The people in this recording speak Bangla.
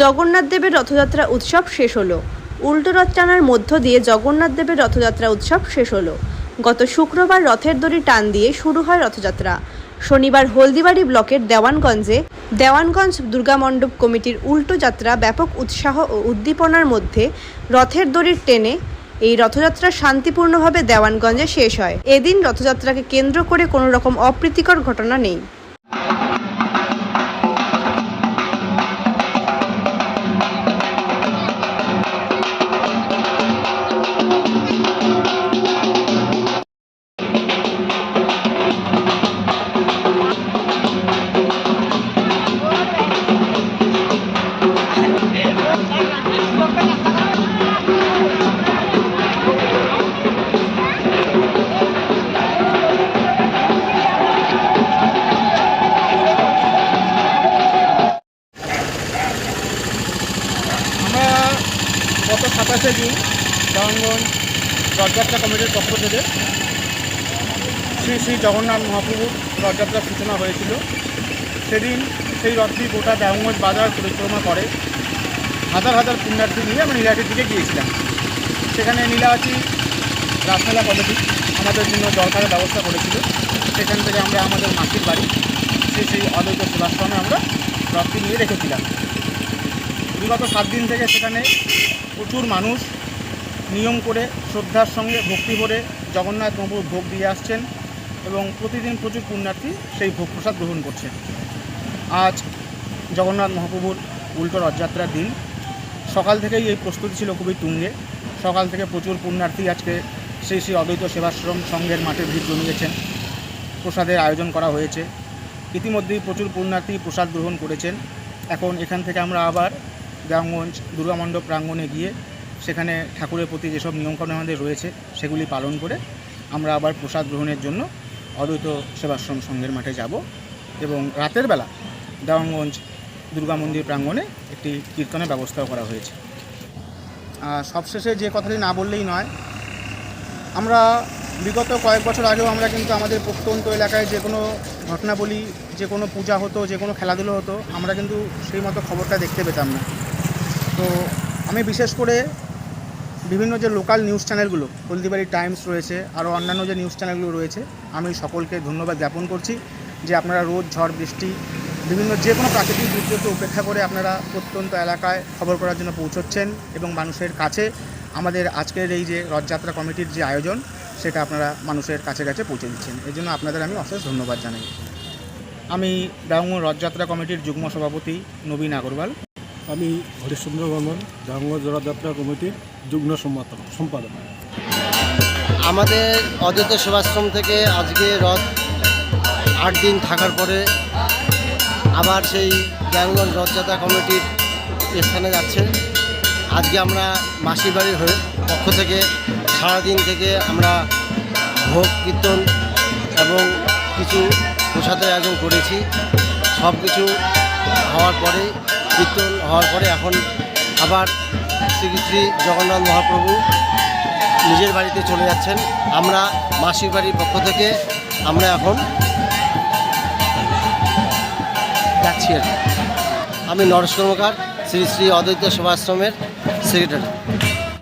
জগন্নাথ দেবের রথযাত্রা উৎসব শেষ হলো। উল্টো রথ টানার মধ্য দিয়ে জগন্নাথ দেবের রথযাত্রা উৎসব শেষ হলো। গত শুক্রবার রথের দড়ি টান দিয়ে শুরু হয় রথযাত্রা। শনিবার হলদিবাড়ি ব্লকের দেওয়ানগঞ্জে দেওয়ানগঞ্জ দুর্গা মণ্ডপ কমিটির উল্টো যাত্রা ব্যাপক উৎসাহ ও উদ্দীপনার মধ্যে রথের দড়ির টেনে এই রথযাত্রা শান্তিপূর্ণভাবে দেওয়ানগঞ্জে শেষ হয়। এদিন রথযাত্রাকে কেন্দ্র করে কোনো রকম অপ্রীতিকর ঘটনা নেই। সাতাশে জুন রথযাত্রা কমিটির পক্ষ থেকে শ্রী শ্রী জগন্নাথ মহাপ্রভুর রথযাত্রার সূচনা হয়েছিল। সেদিন সেই রথটি গোটা দেওয়ানগঞ্জ বাজার পরিক্রমা করে। হাজার হাজার পুণ্যার্থী নিয়ে আমরা নীলাটির দিকে গিয়েছিলাম। সেখানে নীলাহাটি রাসমেলা কমিটি আমাদের জন্য জলখাবার ব্যবস্থা করেছিল। সেখান থেকে আমরা আমাদের মাসির বাড়ি, শ্রী শ্রী অদ্বৈত সেবাশ্রমে আমরা রথটি নিয়ে রেখেছিলাম। বিগত সাত দিন থেকে সেখানে প্রচুর মানুষ নিয়ম করে, শ্রদ্ধার সঙ্গে ভক্তি ভরে জগন্নাথ প্রভুর ভোগ দিয়ে আসছেন এবং প্রতিদিন প্রচুর পুণ্যার্থী সেই ভোগ প্রসাদ গ্রহণ করছেন। আজ জগন্নাথ মহাপ্রভুর উল্টো রথযাত্রার দিন। সকাল থেকেই এই প্রস্তুতি ছিল খুবই তুঙ্গে। সকাল থেকে প্রচুর পুণ্যার্থী আজকে শ্রী শ্রী অদ্বৈত সেবাশ্রম সংঘের মাঠে ভিড় জমিয়েছেন। প্রসাদের আয়োজন করা হয়েছে। ইতিমধ্যেই প্রচুর পুণ্যার্থী প্রসাদ গ্রহণ করেছেন। এখন এখান থেকে আমরা আবার দেওয়ানগঞ্জ দুর্গামণ্ডপ প্রাঙ্গণে গিয়ে সেখানে ঠাকুরের প্রতি যেসব নিয়মকানুন আমাদের রয়েছে, সেগুলি পালন করে আমরা আবার প্রসাদ গ্রহণের জন্য অদ্বৈত সেবাশ্রম সংঘের মাঠে যাব এবং রাতের বেলা দেওয়ানগঞ্জ দুর্গা মন্দির প্রাঙ্গণে একটি কীর্তনের ব্যবস্থাও করা হয়েছে। সবশেষে যে কথাটি না বললেই নয়, আমরা বিগত কয়েক বছর আগেও আমরা কিন্তু আমাদের প্রত্যন্ত এলাকায় যে কোনো ঘটনাবলী, যে কোনো পূজা হতো, যে কোনো খেলাধুলো হতো, আমরা কিন্তু সেই মতো খবরটা দেখতে পেতাম না। তো আমি বিশেষ করে বিভিন্ন যে লোকাল নিউজ চ্যানেলগুলো হলদিবাড়ি টাইমস রয়েছে, আরও অন্যান্য যে নিউজ চ্যানেলগুলো রয়েছে, আমি সকলকে ধন্যবাদ জ্ঞাপন করছি যে আপনারা রোজ ঝড়, বৃষ্টি, বিভিন্ন যে কোনো প্রাকৃতিক দুর্যোগকে উপেক্ষা করে আপনারা প্রত্যন্ত এলাকায় খবর করার জন্য পৌঁছচ্ছেন এবং মানুষের কাছে আমাদের আজকের এই যে রথযাত্রা কমিটির যে আয়োজন, সেটা আপনারা মানুষের কাছে কাছে পৌঁছে দিচ্ছেন। এই জন্য আপনাদের আমি অশেষ ধন্যবাদ জানাই। আমি ডাউঙ্গর রথযাত্রা কমিটির যুগ্ম সভাপতি নবীন আগরওয়াল। আমি হরিশ্চন্দ্র বর্মন জাহাঙ্গীর জোড়াযাত্রা কমিটির যুগ্ম সম্পাদক আমাদের অদ্বৈত সেবাশ্রম থেকে আজকে রথ আট দিন থাকার পরে আবার সেই জ্ঞানগঞ্জ রথযাত্রা কমিটির স্থানে যাচ্ছে। আজকে আমরা মাসির বাড়ির হয়ে পক্ষ থেকে সারাদিন থেকে আমরা ভোগ, কীর্তন এবং কিছু প্রসাদের আয়োজন করেছি। সব কিছু হওয়ার পরে কীর্তন হওয়ার পরে এখন আবার শ্রী শ্রী জগন্নাথ মহাপ্রভু নিজের বাড়িতে চলে যাচ্ছেন। আমরা মাসির বাড়ির পক্ষ থেকে আমরা এখন যাচ্ছি আর আমি নরেশ কর্মকার শ্রী শ্রী অদ্বৈত সেবাশ্রমের সেক্রেটারি